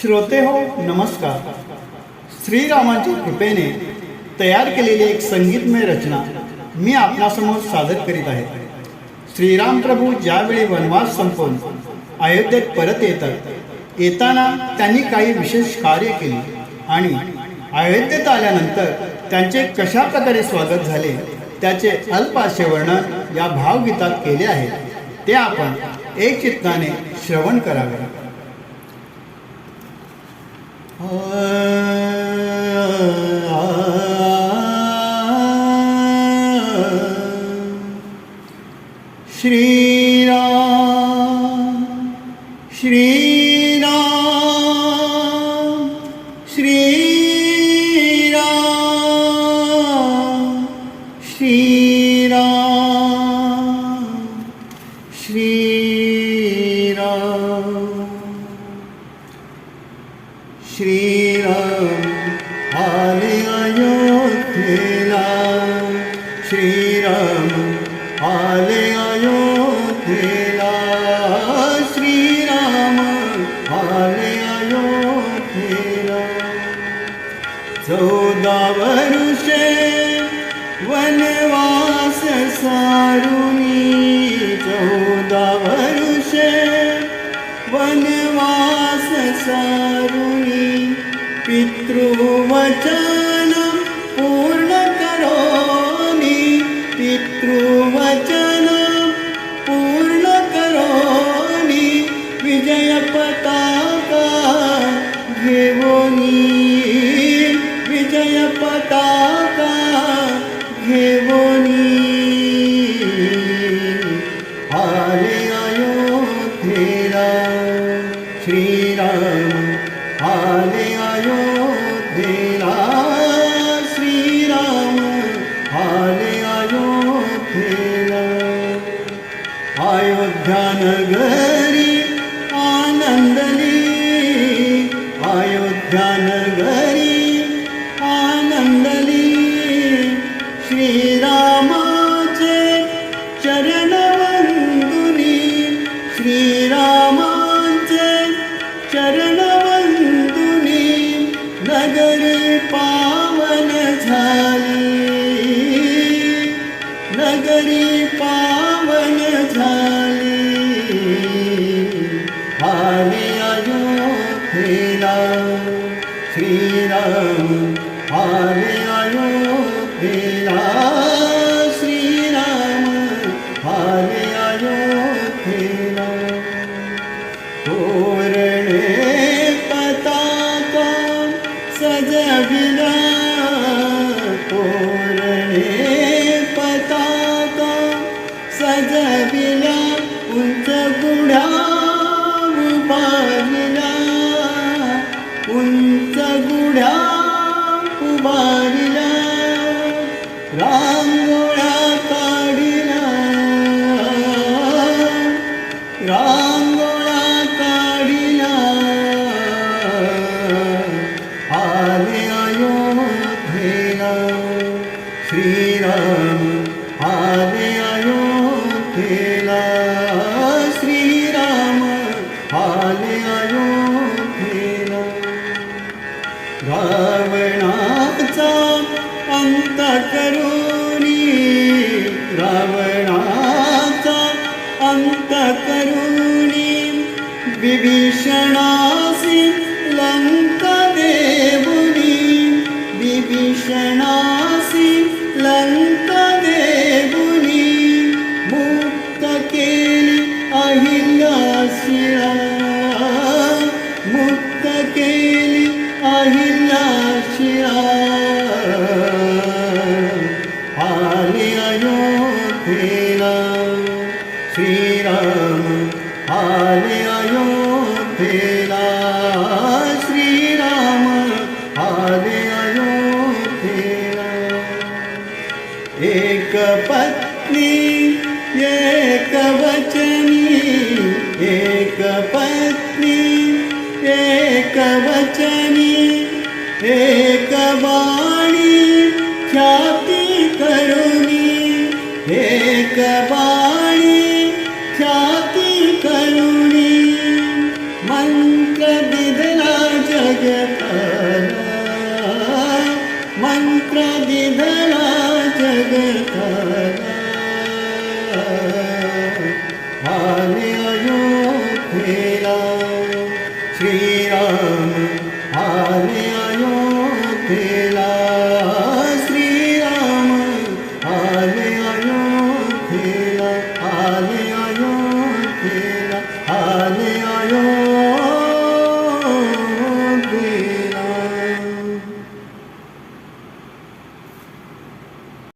श्रोते हो नमस्कार. श्रीरामांच्या कृपेने तयार केलेली एक संगीतमय रचना मी आपणासमोर सादर करीत आहे. श्रीराम प्रभू ज्यावेळी वनवास संपवून अयोध्येत परत येतात येताना त्यांनी काही विशेष कार्य केले आणि अयोध्येत आल्यानंतर त्यांचे कशा प्रकारे स्वागत झाले त्याचे अल्पाशे वर्णन या भावगीतात केले आहे ते आपण एक चित्ताने श्रवण करावे. श्रीराम श्रीराम श्रीराम श्रीराम श्रीराम आले अयोध्येला श्रीराम आले अयोध्येला श्रीराम आले अयोध्येला श्रीराम आले अयोध्येला अयोध्या नगरी आनंदली अयोध्या नगरी श्रीरामांचे चरण नगर पावन झाली। नगरी पावन झाली। आले अयोध्येला। श्रीराम आले सजविला उंच गुढा उभारला उंच गुढा उभारला विभीषणासी लंका देवुनी विभीषणासी लंका देवुनी मुक्त केली अहिल्याशिळा मुक्त श्रीराम आले पत्नी एक वचनी एक पत्नी एक वचनी एक वाणी ख्याती करुणी एक वाणी करुणी. मंत्र दिदला जगताला मंत्र दिधला जगताला